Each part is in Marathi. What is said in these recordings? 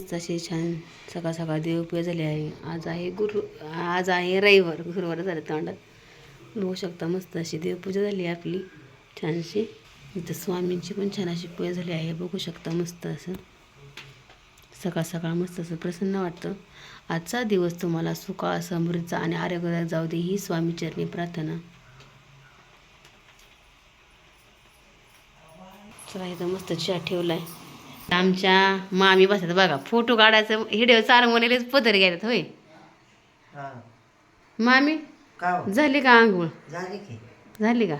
तसे छान सकाळ सकाळ देवपूजा झाली आहे. आज आहे गुरु आज आहे रविवार. गुरुवार झालं तोंडात बघू शकता मस्त अशी देवपूजा झाली आहे आपली. छानशी. इथं स्वामींची पण छान अशी पूजा झाली आहे. बघू शकता मस्त असं. सकाळ सकाळ मस्त असं प्रसन्न वाटतं. आजचा दिवस तुम्हाला सुखा समृद्धीचा आणि आरोग्यदायक जाऊ दे ही स्वामीचरणी प्रार्थना. चला इथं मस्त चहा आहे आमच्या मामी बसतात बघा. फोटो काढायचं हिडिओ चालू म्हणलेच पदर घ्यायचं होय. मामी? हो? झाली का आंघोळ? झाली की. झाली का?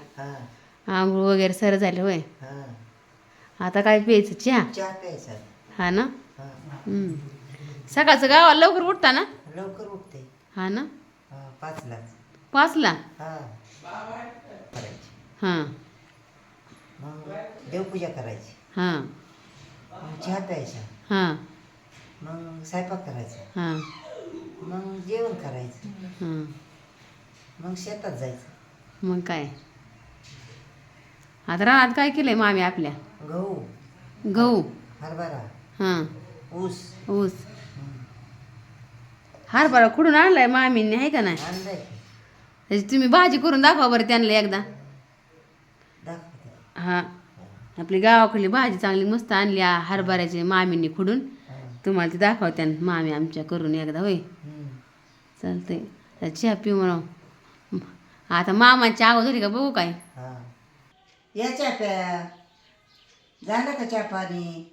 आंघोळ वगैरे सर झाले होय. हा. आता काय प्यायचं? चहा? हा ना. सकाळचं गावाला लवकर उठता ना? लवकर उठते. हा ना? पाचला. पाचला? हा. हां. देवपूजा करायची. हां. चहा प्यायचा हां. मग स्वयंपाक करायचा. हां. मग जेवण करायचं. हां. मग शेतात जायचं. मग काय? आता रानात काय केलंय मामी आपल्या? गहू. गहू. हरभरा. हां. ऊस. ऊस. हं. हरभरा खुडून आणलाय मामींनी आहे का नाही? आणलंय. की त्याची तुम्ही भाजी करून दाखवा बरं त्यांना एकदा. दाखवते. हां. आपली गावाकडली भाजी चांगली मस्त आणली हरभऱ्याची मामींनी खुडून. तुम्हाला ती दाखवत्या मामी आमच्या करून एकदा होय. चालतंय. चहा पिऊ म्हणून. आता मामाची झाली का बघू काय? या चहा प्या. झालं का चहा पाणी?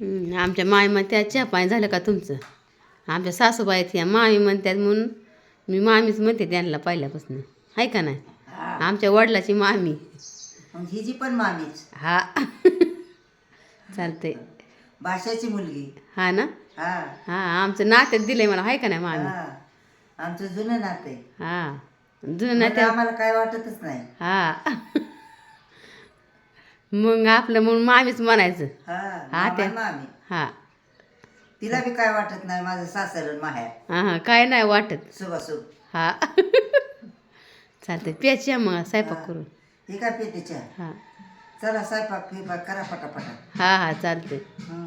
हम्म, आमच्या मामी म्हणत्या चहा पाणी झालं का तुमचं? आमच्या सासूबाई ह्या मामी म्हणतात म्हणून मी मामीच म्हणते त्यांना पहिल्यापासून. आहे का नाही? आमच्या वडिलाची मामी. हिची पण मामीच. हा. चालते भाषाची मुलगी. हा ना? हा. हा आमचं नात्यात दिलंय मला आहे का नाही मामी? हा. आमचं जुनं नातं आहे हा. जुनं नात्या आम्हाला काय वाटतच नाही. हा. मग आपलं म्हणून मामीच म्हणायचं. हा हा, ते- मामा मामी. हा. तिला बी काय वाटत नाही माझं सासर आणि माहेर. हा हा. काय नाही वाटत. सुभासुभ हा. चालते प्याच्या मग स्वयंपाक करून. हे काय पेते चहा? हा. चला स्वयंपाक फिपाक करा पटापटा. हा हा चालते हं.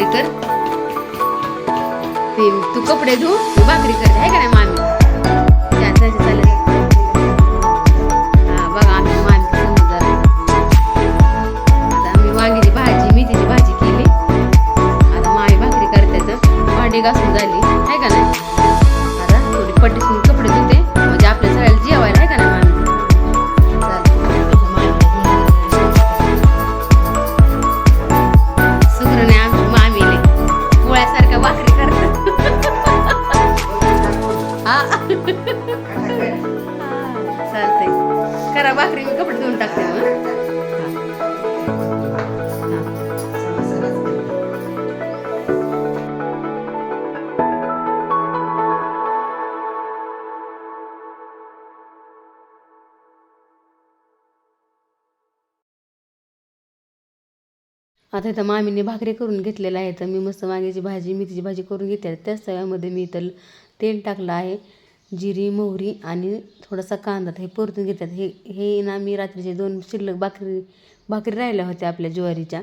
भाकरी कर ते तू कपडे धु तू भाकरी कर आहे का नाही मामी? त्या- त्याचे चालेल. हा बघा आम्ही मामी समजदार आहे. आता आम्ही वांग्याची भाजी मेथीची भाजी केली. आता मामी भाकरी करते तर भांडी घासून झाली आहे का नाही? आता थोडी पट्टीसून चालतंय. करा भाकरी मी कपडे धुवून टाकते मग आता इथं मामीने भाकरी करून घेतलेलं आहे तर मी मस्त वांग्याची भाजी मेथीची भाजी करून घेतली त्याच तव्यामध्ये मी इथं तेल टाकलं आहे. जिरी मोहरी आणि थोडासा कांदा. हे परतून घेतात. हे हे ना मी रात्रीचे दोन शिल्लक भाकरी भाकरी राहिल्या होत्या आपल्या ज्वारीच्या.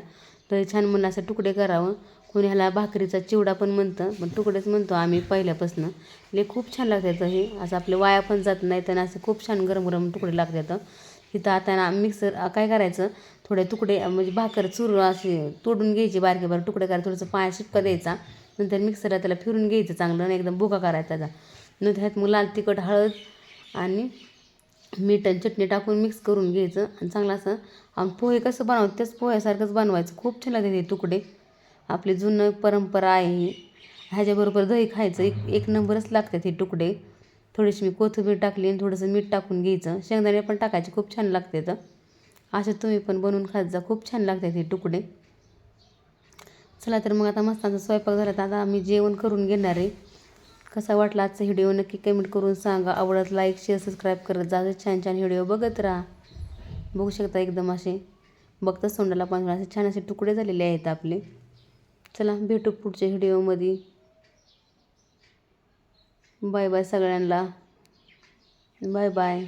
तर छान म्हणून असं तुकडे करावं. कोणी ह्याला भाकरीचा चिवडा पण म्हणतं पण तुकडेच म्हणतो आम्ही पहिल्यापासून. ले खूप छान लागतात हे. असं आपले वाया पण जात नाही तर असं खूप छान गरम गरम तुकडे लागतात. तिथं आता ना मिक्सर काय करायचं? थोडे तुकडे म्हणजे भाकर चुर असे तोडून घ्यायचे बारके बारके तुकडे करायला थोडंसं पाय शिपका द्यायचा. नंतर मिक्सरला त्याला फिरून घ्यायचं चांगलं आणि एकदम भुका करायचा न त्यात मुलाला मग लाल तिखट हळद आणि मीठ आणि चटणी टाकून मिक्स करून घ्यायचं. आणि चांगलं असं आणि पोहे कसं बनवतं त्याच पोह्यासारखंच बनवायचं. खूप छान लागते हे तुकडे. आपली जुनं परंपरा आहे ह्याच्याबरोबर दही खायचं. एक एक नंबरच लागतात हे तुकडे. थोडीशी मी कोथिंबीर टाकली आणि थोडंसं मीठ टाकून घ्यायचं. शेंगदाणे पण टाकायचे. खूप छान लागते तर असं तुम्ही पण बनवून खात जा. खूप छान लागतात हे तुकडे. चला तर मग आता मस्त आमचा स्वयंपाक झाला तर आता आम्ही जेवण करून घेणार आहे. कसा वाटला आजचा व्हिडिओ? नक्की कमेंट करून सांगा. आवडत लाईक शेअर सबस्क्राईब करत जा. छान छान व्हिडिओ बघत राहा. बघू शकता एकदम असे. बघताच सोंडाला पण असे छान असे तुकडे झालेले आहेत आपले. चला भेटू पुढच्या व्हिडिओमध्ये बाय बाय सगळ्यांना. Bye bye